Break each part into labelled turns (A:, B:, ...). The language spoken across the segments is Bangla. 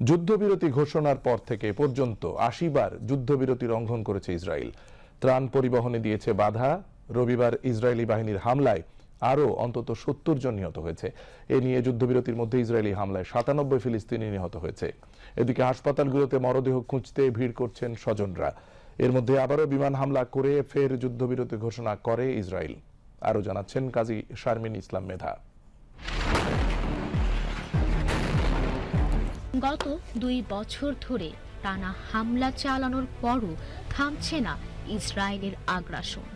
A: যুদ্ধবিরতি ঘোষণার পর থেকে পর্যন্ত আশি বার যুদ্ধবিরতি লঙ্ঘন করেছে ইসরায়েল। ত্রাণ পরিবহনে দিয়েছে বাধা। রবিবার ইসরায়েলি বাহিনীর হামলায় আরও অন্তত সত্তর জন নিহত হয়েছে। এ নিয়ে যুদ্ধবিরতির মধ্যে ইসরায়েলি হামলায় সাতানব্বই ফিলিস্তিনি নিহত হয়েছে। এদিকে হাসপাতালগুলোতে মরদেহ খুঁজতে ভিড় করছেন স্বজনরা। এর মধ্যে আবারও বিমান হামলা করে ফের যুদ্ধবিরতি ঘোষণা করে ইসরায়েল। আরও জানাচ্ছেন কাজী শারমিন ইসলাম মেধা।
B: গত দুই বছর ধরে টানা হামলা চালানোর পরও থামছে না ইসরায়েলের আগ্রাসন।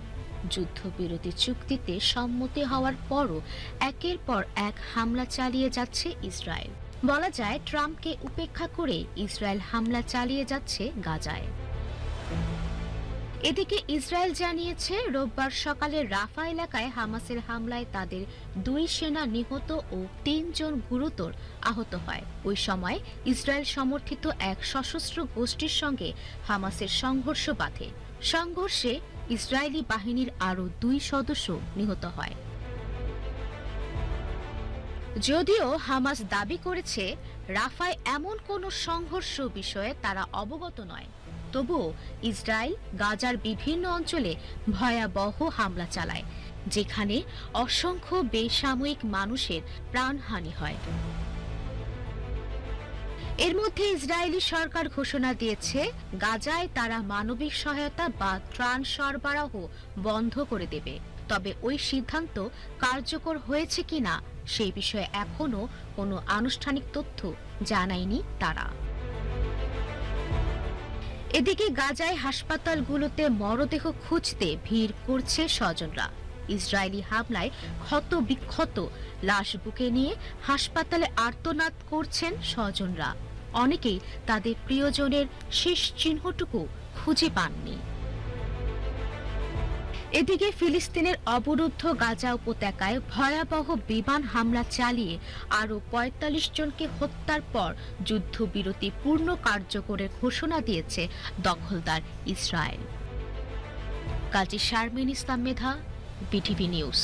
B: যুদ্ধবিরতি চুক্তিতে সম্মতি হওয়ার পরও একের পর এক হামলা চালিয়ে যাচ্ছে ইসরায়েল। বলা যায়, ট্রাম্পকে উপেক্ষা করে ইসরায়েল হামলা চালিয়ে যাচ্ছে গাজায়। এদিকে ইসরায়েল জানিয়েছে, রোববার সকালে রাফা এলাকায় হামাসের হামলায় তাদের দুই সেনা নিহত ও তিনজন গুরুতর আহত হয়। ওই সময় ইসরায়েল সমর্থিত এক সশস্ত্র গোষ্ঠীর সঙ্গে হামাসের সংঘর্ষ বাধে। সংঘর্ষে ইসরায়েলি বাহিনীর আরও দুই সদস্য নিহত হয়। যদিও হামাস দাবি করেছে, রাফায় এমন কোনো সংঘর্ষ বিষয়ে তারা অবগত নয়। তবুও ইসরায়েল গাজার বিভিন্ন অঞ্চলে ভয়াবহ হামলা চালায়, যেখানে অসংখ্য বেসামরিক মানুষের প্রাণহানি হয়। এর মধ্যে ইসরায়েলি সরকার ঘোষণা দিয়েছে, গাজায় তারা মানবিক সহায়তা বা ত্রাণ সরবরাহ বন্ধ করে দেবে। তবে ওই সিদ্ধান্ত কার্যকর হয়েছে কিনা, সেই বিষয়ে এখনও কোনো আনুষ্ঠানিক তথ্য জানায়নি তারা। এদিকে গাজায় হাসপাতালগুলোতে মরদেহ খুঁজতে ভিড় করছে স্বজনরা। ইসরায়েলি হামলায় ক্ষত বিক্ষত লাশ বুকে নিয়ে হাসপাতালে আর্তনাদ করছেন স্বজনরা। অনেকেই তাদের প্রিয়জনের শেষ চিহ্নটুকু খুঁজে পাননি। এদিকে ফিলিস্তিনের অবরুদ্ধ গাজা উপত্যকায় ভয়াবহ বিমান হামলা চালিয়ে আরও পঁয়তাল্লিশ জনকে হত্যার পর যুদ্ধবিরতি পূর্ণ কার্যকরের ঘোষণা দিয়েছে দখলদার Israel. Kazi Sharmin Islam Medha, BTV news.